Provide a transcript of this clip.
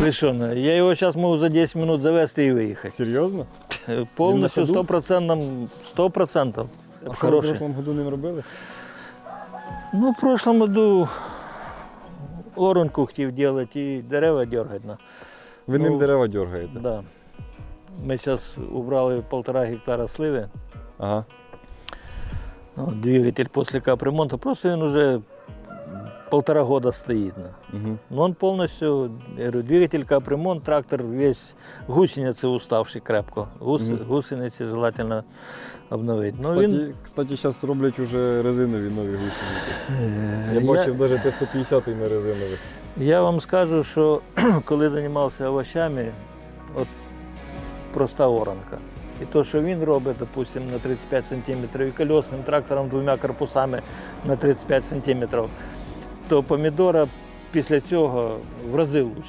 Ви що, я його зараз можу за 10 минут завести і виїхати. Серйозно? Повністю Він на ходу? 100%. 100%. А що ви в Хороший. прошлому году ним робили? Ну, в прошлом году оранку хотів робити і дерева дергати. на. Ви ним Ну, дерева дергаєте. Да. Ми зараз убрали півтора гектара сливи. Ага. Ну, двигатель після капремонту, просто він вже полтора года стоїть. на. Угу. Ну, он полностью, я говорю, двигатель, капремонт, трактор весь, гусеницы уставший крепко. Гус, Мгм. Гусениці желательно обновити. Ну, Кстати, він, кстати, зараз роблять уже резинові нові гусениці. Е, Я бачив навіть Т-150 на резинових. Я вам скажу, що коли займався овощами, от проста оранка. І то, що він робить, допустим, на 35 см, і колесним трактором двома корпусами на 35 см, то помідора після цього в рази лучше.